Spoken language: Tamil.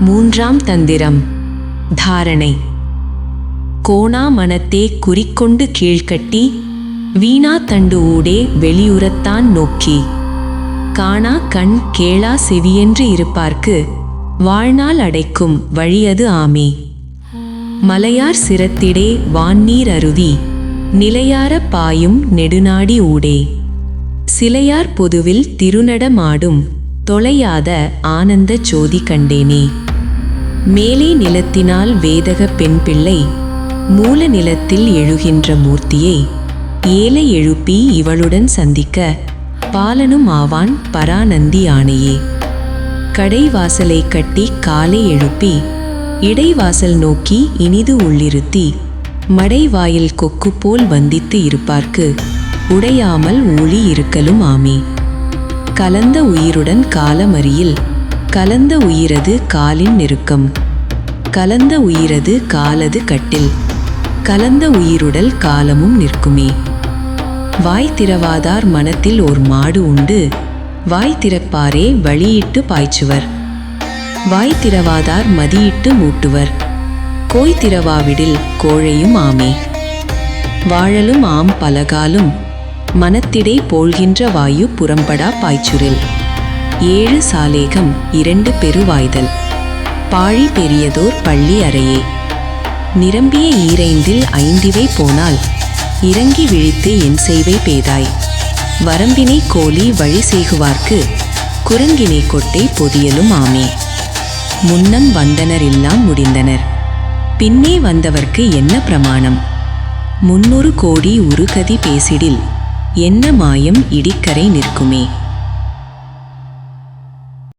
மூன்றாம் தந்திரம். தாரணை. கோணா மனத்தே குறிக்கொண்டு கீழ்க்கட்டி வீணா தண்டு ஊடே வெளியுறத்தான் நோக்கி. காணா கண் கேளா செவியென்று இருப்பார்க்கு வாழ்நாள் அடைக்கும் வழியது ஆமே. மலையார் சிரத்திடே வான்நீர் அருவி நிலையார பாயும் நெடுநாடி ஊடே. சிலையார் பொதுவில் திருநடமாடும் தொலையாத ஆனந்த ஜோதி கண்டேனே. மேலே நிலத்தினால் வேதக பெண் பிள்ளை மூல நிலத்தில் எழுகின்ற மூர்த்தியை ஏலை எழுப்பி இவளுடன் சந்திக்க பாலனும் ஆவான் பரானந்தி ஆணையே. கடைவாசலை கட்டி காலை எழுப்பி இடைவாசல் நோக்கி இனிது உள்ளிருத்தி மடைவாயில் கொக்கு போல் வந்தித்து இருப்பார்க்கு உடையாமல் ஊழி இருக்கலும் ஆமே. கலந்த உயிருடன் காலமறியில். கலந்த உயிரது காலின் நெருக்கம். கலந்த உயிரது காலது கட்டில். கலந்த உயிருடல் காலமும் நிற்குமே. வாய் திறவாதார் மனத்தில் ஓர் மாடு உண்டு. வாய் திறப்பாரே வழியிட்டு பாய்ச்சுவர். வாய் திறவாதார் மதியிட்டு மூட்டுவர். கோய் திறவாவிடில் கோழையும் ஆமே. வாழலும் ஆம் பலகாலும் மனத்திடை போழ்கின்ற வாயு புறம்படா பாய்ச்சுரில். ஏழு சாலேகம் இரண்டு பெருவாய்தல். பாழி பெரியதோர் பள்ளி அறையே. நிரம்பிய ஈரைந்தில் ஐந்திவை போனால் இறங்கி விழித்து என் செய்வை பேதாய். வரம்பினை கோலி வழி செய்குவார்க்கு குரங்கினை கொட்டை பொதியலும் ஆமே. முன்னம் வந்தனர் எல்லாம் முடிந்தனர். பின்னே வந்தவர்க்கு என்ன பிரமாணம்? முன்னொரு கோடி உருகதி பேசிடில் என்ன மாயம் இடிக்கரை நிற்குமே?